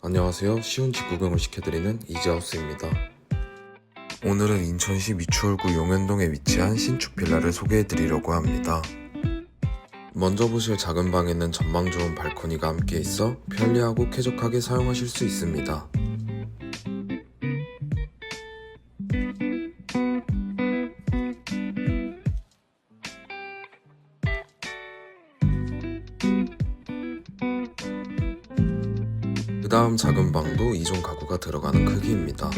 안녕하세요. 쉬운 집 구경을 시켜드리는 이지하우스입니다. 오늘은 인천시 미추홀구 용현동에 위치한 신축 빌라를 소개해드리려고 합니다. 먼저 보실 작은 방에는 전망 좋은 발코니가 함께 있어 편리하고 쾌적하게 사용하실 수 있습니다. 그 다음 작은 방도 2종 가구가 들어가는 크기입니다.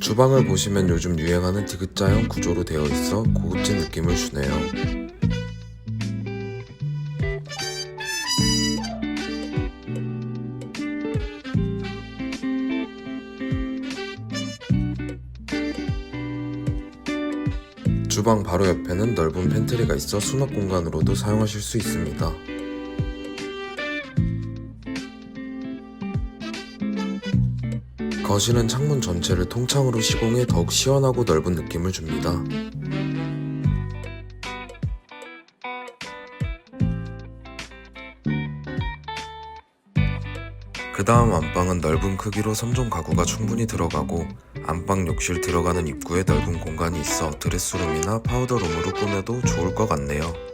주방을 보시면 요즘 유행하는 디귿자형 구조로 되어 있어 고급진 느낌을 주네요. 주방 바로 옆에는 넓은 팬트리가 있어 수납 공간으로도 사용하실 수 있습니다. 거실은 창문 전체를 통창으로 시공해 더욱 시원하고 넓은 느낌을 줍니다. 그 다음 안방은 넓은 크기로 3종 가구가 충분히 들어가고 안방 욕실 들어가는 입구에 넓은 공간이 있어 드레스룸이나 파우더룸으로 꾸며도 좋을 것 같네요.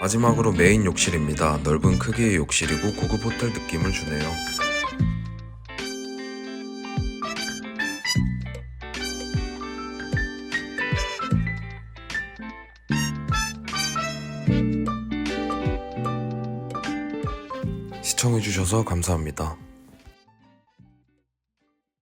마지막으로 메인 욕실입니다. 넓은 크기의 욕실이고 고급 호텔 느낌을 주네요. 시청해주셔서 감사합니다.